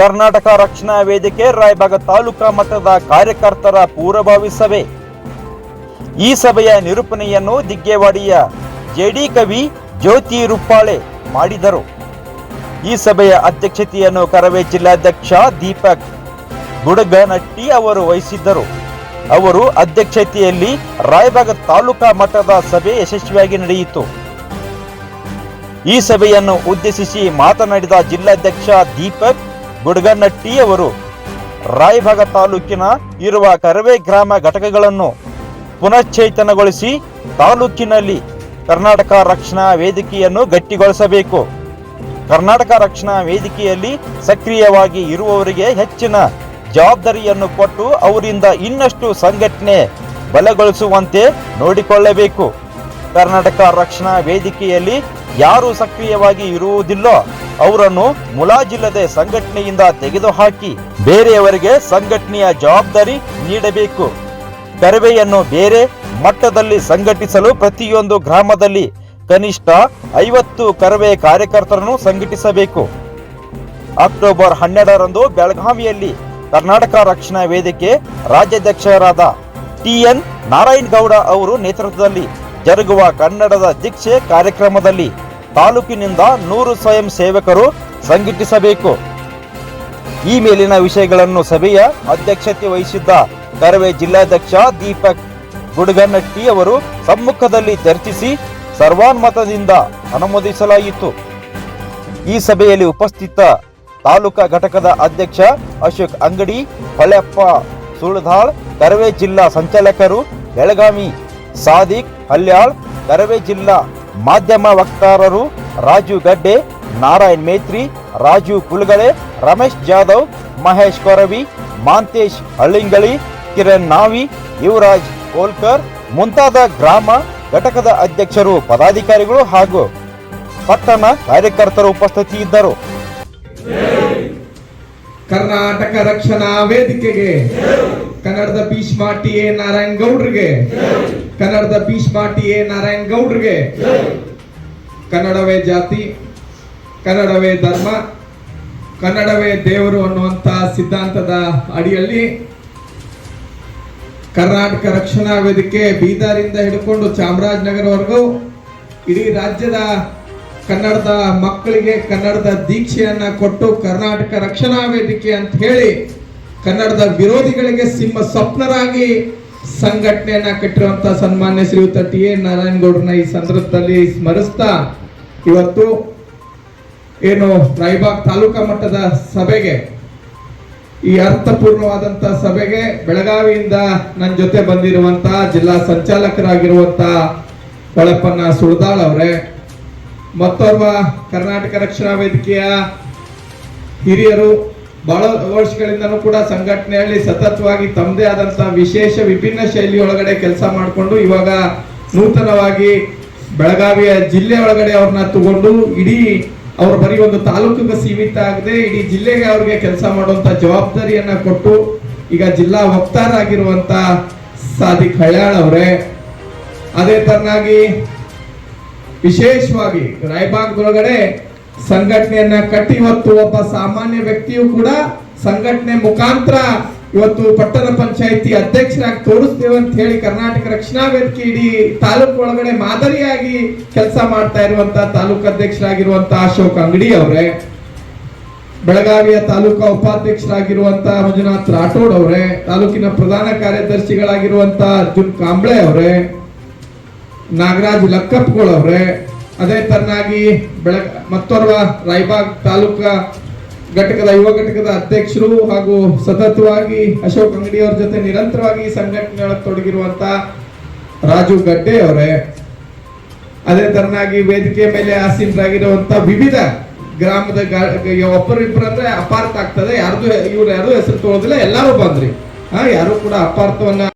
ಕರ್ನಾಟಕ ರಕ್ಷಣಾ ವೇದಿಕೆ, ರಾಯಬಾಗ ತಾಲೂಕಾ ಮಟ್ಟದ ಕಾರ್ಯಕರ್ತರ ಪೂರ್ವಭಾವಿ ಸಭೆ. ಈ ಸಭೆಯ ನಿರೂಪಣೆಯನ್ನು ದಿಗ್ಗೇವಾಡಿಯ ಜೆಡಿ ಕವಿ ಜ್ಯೋತಿ ರೂಪಾಳೆ ಮಾಡಿದರು. ಈ ಸಭೆಯ ಅಧ್ಯಕ್ಷತೆಯನ್ನು ಕರವೇ ಜಿಲ್ಲಾಧ್ಯಕ್ಷ ದೀಪಕ್ ಗುಡಗನಟ್ಟಿ ಅವರು ವಹಿಸಿದ್ದರು. ಅವರು ಅಧ್ಯಕ್ಷತೆಯಲ್ಲಿ ರಾಯಬಾಗ ತಾಲೂಕಾ ಮಟ್ಟದ ಸಭೆ ಯಶಸ್ವಿಯಾಗಿ ನಡೆಯಿತು. ಈ ಸಭೆಯನ್ನು ಉದ್ದೇಶಿಸಿ ಮಾತನಾಡಿದ ಜಿಲ್ಲಾಧ್ಯಕ್ಷ ದೀಪಕ್ ಗುಡ್ಗನಟ್ಟಿ ಅವರು ರಾಯಭಾಗ ತಾಲೂಕಿನ ಇರುವ ಕರವೇ ಗ್ರಾಮ ಘಟಕಗಳನ್ನು ಪುನಶ್ಚೇತನಗೊಳಿಸಿ ತಾಲೂಕಿನಲ್ಲಿ ಕರ್ನಾಟಕ ರಕ್ಷಣಾ ವೇದಿಕೆಯನ್ನು ಗಟ್ಟಿಗೊಳಿಸಬೇಕು. ಕರ್ನಾಟಕ ರಕ್ಷಣಾ ವೇದಿಕೆಯಲ್ಲಿ ಸಕ್ರಿಯವಾಗಿ ಇರುವವರಿಗೆ ಹೆಚ್ಚಿನ ಜವಾಬ್ದಾರಿಯನ್ನು ಕೊಟ್ಟು ಅವರಿಂದ ಇನ್ನಷ್ಟು ಸಂಘಟನೆ ಬಲಗೊಳಿಸುವಂತೆ ನೋಡಿಕೊಳ್ಳಬೇಕು. ಕರ್ನಾಟಕ ರಕ್ಷಣಾ ವೇದಿಕೆಯಲ್ಲಿ ಯಾರು ಸಕ್ರಿಯವಾಗಿ ಇರುವುದಿಲ್ಲೋ ಅವರನ್ನು ಮುಲಾಜಿಲ್ಲದೆ ಸಂಘಟನೆಯಿಂದ ತೆಗೆದುಹಾಕಿ ಬೇರೆಯವರಿಗೆ ಸಂಘಟನೆಯ ಜವಾಬ್ದಾರಿ ನೀಡಬೇಕು. ಕರವೆಯನ್ನು ಬೇರೆ ಮಟ್ಟದಲ್ಲಿ ಸಂಘಟಿಸಲು ಪ್ರತಿಯೊಂದು ಗ್ರಾಮದಲ್ಲಿ ಕನಿಷ್ಠ ಐವತ್ತು ಕರವೆ ಕಾರ್ಯಕರ್ತರನ್ನು ಸಂಘಟಿಸಬೇಕು. ಅಕ್ಟೋಬರ್ ಹನ್ನೆರಡರಂದು ಬೆಳಗಾವಿಯಲ್ಲಿ ಕರ್ನಾಟಕ ರಕ್ಷಣಾ ವೇದಿಕೆ ರಾಜ್ಯಾಧ್ಯಕ್ಷರಾದ ಟಿಎನ್ ನಾರಾಯಣ್ ಗೌಡ ಅವರು ನೇತೃತ್ವದಲ್ಲಿ ಜರುಗುವ ಕನ್ನಡದ ದೀಕ್ಷೆ ಕಾರ್ಯಕ್ರಮದಲ್ಲಿ ತಾಲೂಕಿನಿಂದ ನೂರು ಸ್ವಯಂ ಸೇವಕರು ಸಂಘಟಿಸಬೇಕು. ಈ ಮೇಲಿನ ವಿಷಯಗಳನ್ನು ಸಭೆಯ ಅಧ್ಯಕ್ಷತೆ ವಹಿಸಿದ್ದ ಕರವೇ ಜಿಲ್ಲಾಧ್ಯಕ್ಷ ದೀಪಕ್ ಗುಡ್ಗನಟ್ಟಿ ಅವರು ಸಮ್ಮುಖದಲ್ಲಿ ಚರ್ಚಿಸಿ ಸರ್ವಾನುಮತದಿಂದ ಅನುಮೋದಿಸಲಾಯಿತು. ಈ ಸಭೆಯಲ್ಲಿ ಉಪಸ್ಥಿತ ತಾಲೂಕಾ ಘಟಕದ ಅಧ್ಯಕ್ಷ ಅಶೋಕ್ ಅಂಗಡಿ ಹೊಳೆಪ್ಪ ಸುಳ್ದಾಳ್, ಕರವೇ ಜಿಲ್ಲಾ ಸಂಚಾಲಕರು ಬೆಳಗಾವಿ, ಸಾದಿಕ್, ಹಲ್ಯಾಳ್, ಕರವೇ ಜಿಲ್ಲಾ ಮಾಧ್ಯಮ ವಕ್ತಾರರು ರಾಜು ಗಡ್ಡೆ, ನಾರಾಯಣ್ ಮೇತ್ರಿ, ರಾಜು ಕುಲ್ಗಳೆ, ರಮೇಶ್ ಜಾಧವ್, ಮಹೇಶ್ ಕೊರವಿ, ಮಾಂತೇಶ್ ಹಳ್ಳಿಂಗಳಿ ಕಿರಣ್ ನಾವಿ, ಯುವರಾಜ್ ಕೋಲ್ಕರ್, ಮುಂತಾದ ಗ್ರಾಮ ಘಟಕದ ಅಧ್ಯಕ್ಷರು, ಪದಾಧಿಕಾರಿಗಳು ಹಾಗೂ ಪಟ್ಟಣ ಕಾರ್ಯಕರ್ತರು ಉಪಸ್ಥಿತಿಯಿದ್ದರು. ಕರ್ನಾಟಕ ರಕ್ಷಣಾ ವೇದಿಕೆಗೆ, ಕನ್ನಡದ ಭೀಷ್ಮ ಟಿ ಎ ನಾರಾಯಣ್ ಗೌಡ್ರಿಗೆ ಕನ್ನಡದ ಭೀಷ್ಮ ಟಿ ಎ ನಾರಾಯಣ್ ಗೌಡ್ರಿಗೆ ಕನ್ನಡವೇ ಜಾತಿ, ಕನ್ನಡವೇ ಧರ್ಮ, ಕನ್ನಡವೇ ದೇವರು ಅನ್ನುವಂತ ಸಿದ್ಧಾಂತದ ಅಡಿಯಲ್ಲಿ ಕರ್ನಾಟಕ ರಕ್ಷಣಾ ವೇದಿಕೆ ಬೀದರಿಂದ ಹಿಡ್ಕೊಂಡು ಚಾಮರಾಜನಗರವರೆಗೂ ಇಡೀ ರಾಜ್ಯದ ಕನ್ನಡದ ಮಕ್ಕಳಿಗೆ ಕನ್ನಡದ ದೀಕ್ಷೆಯನ್ನ ಕೊಟ್ಟು ಕರ್ನಾಟಕ ರಕ್ಷಣಾ ವೇದಿಕೆ ಅಂತ ಹೇಳಿ ಕನ್ನಡದ ವಿರೋಧಿಗಳಿಗೆ ಸಿಂಹ ಸ್ವಪ್ನರಾಗಿ ಸಂಘಟನೆಯನ್ನ ಕಟ್ಟಿರುವಂತ ಸನ್ಮಾನ್ಯ ಶ್ರೀಯುತ ಟಿ ಎ ನಾರಾಯಣಗೌಡರನ್ನ ಈ ಸಂದರ್ಭದಲ್ಲಿ ಸ್ಮರಿಸ್ತಾ ಇವತ್ತು ಏನು ರಾಯಬಾಗ್ ತಾಲೂಕಾ ಮಟ್ಟದ ಸಭೆಗೆ, ಈ ಅರ್ಥಪೂರ್ಣವಾದಂತ ಸಭೆಗೆ ಬೆಳಗಾವಿಯಿಂದ ನನ್ನ ಜೊತೆ ಬಂದಿರುವಂತ ಜಿಲ್ಲಾ ಸಂಚಾಲಕರಾಗಿರುವಂತ ಹೊಳಪನ್ನ ಸುಳ್ದಾಳ್ ಅವರೇ ಮತ್ತೋರ್ವ ಕರ್ನಾಟಕ ರಕ್ಷಣಾ ವೇದಿಕೆಯ ಹಿರಿಯರು ಬಹಳ ವರ್ಷಗಳಿಂದನೂ ಕೂಡ ಸಂಘಟನೆಯಲ್ಲಿ ಸತತವಾಗಿ ತಮ್ಮದೇ ಆದಂತ ವಿಶೇಷ ವಿಭಿನ್ನ ಶೈಲಿ ಒಳಗಡೆ ಕೆಲಸ ಮಾಡಿಕೊಂಡು ಇವಾಗ ನೂತನವಾಗಿ ಬೆಳಗಾವಿಯ ಜಿಲ್ಲೆ ಒಳಗಡೆ ಅವ್ರನ್ನ ತಗೊಂಡು ಇಡೀ ಅವ್ರು ಬರೀ ಒಂದು ತಾಲೂಕಿಗೆ ಸೀಮಿತ ಆಗದೆ ಇಡೀ ಜಿಲ್ಲೆಗೆ ಅವ್ರಿಗೆ ಕೆಲಸ ಮಾಡುವಂತ ಜವಾಬ್ದಾರಿಯನ್ನ ಕೊಟ್ಟು ಈಗ ಜಿಲ್ಲಾ ವಕ್ತಾರಾಗಿರುವಂತ ಸಾದಿಕ್ ಹಳ್ಯಾಳ್ ಅವರೇ. ಅದೇ ತರನಾಗಿ ವಿಶೇಷವಾಗಿ ರಾಯಬಾಗ್ದೊಳಗಡೆ ಸಂಘಟನೆಯನ್ನ ಕಟ್ಟಿ ಇವತ್ತು ಒಬ್ಬ ಸಾಮಾನ್ಯ ವ್ಯಕ್ತಿಯು ಕೂಡ ಸಂಘಟನೆ ಮುಖಾಂತರ ಇವತ್ತು ಪಟ್ಟಣ ಪಂಚಾಯಿತಿ ಅಧ್ಯಕ್ಷರಾಗಿ ತೋರಿಸ್ತೇವೆ ಅಂತ ಹೇಳಿ ಕರ್ನಾಟಕ ರಕ್ಷಣಾ ವೇದಿಕೆ ಇಡೀ ತಾಲೂಕು ಒಳಗಡೆ ಮಾದರಿಯಾಗಿ ಕೆಲಸ ಮಾಡ್ತಾ ಇರುವಂತ ತಾಲೂಕು ಅಧ್ಯಕ್ಷರಾಗಿರುವಂತ ಅಶೋಕ್ ಅಂಗಡಿ ಅವರೇ, ಬೆಳಗಾವಿಯ ತಾಲೂಕಾ ಉಪಾಧ್ಯಕ್ಷರಾಗಿರುವಂತ ಮಂಜುನಾಥ್ ರಾಠೋಡ್ ಅವರೇ, ತಾಲೂಕಿನ ಪ್ರಧಾನ ಕಾರ್ಯದರ್ಶಿಗಳಾಗಿರುವಂತ ಅರ್ಜುನ್ ಕಾಂಬ್ಳೆ ಅವರೇ ನಾಗರಾಜ್ ಲಕ್ಕಪ್ಪಗಳು ಅವ್ರೆ ಅದೇ ತರನಾಗಿ ಬೆಳಗ ಮತ್ತೋರ್ವ ರಾಯಬಾಗ್ ತಾಲೂಕಾ ಘಟಕದ ಯುವ ಘಟಕದ ಅಧ್ಯಕ್ಷರು ಹಾಗೂ ಸತತವಾಗಿ ಅಶೋಕ್ ಅಂಗಡಿ ಅವ್ರ ಜೊತೆ ನಿರಂತರವಾಗಿ ಸಂಘಟನೆಯೊಳಗೆ ತೊಡಗಿರುವಂತ ರಾಜು ಗಡ್ಡೆ ಅವರೇ ಅದೇ ತರನಾಗಿ ವೇದಿಕೆ ಮೇಲೆ ಆಸೀನರಾಗಿರುವಂತ ವಿವಿಧ ಗ್ರಾಮದ ಒಬ್ಬರಿಬ್ಬರು ಅಂದ್ರೆ ಅಪಾರ್ಥ ಆಗ್ತದೆ. ಯಾರ್ದು, ಇವ್ರು ಯಾರು ಹೆಸರು ತೊಳೋದಿಲ್ಲ, ಎಲ್ಲರೂ ಬಂದ್ರಿ. ಹಾ, ಯಾರು ಕೂಡ ಅಪಾರ್ಥವನ್ನ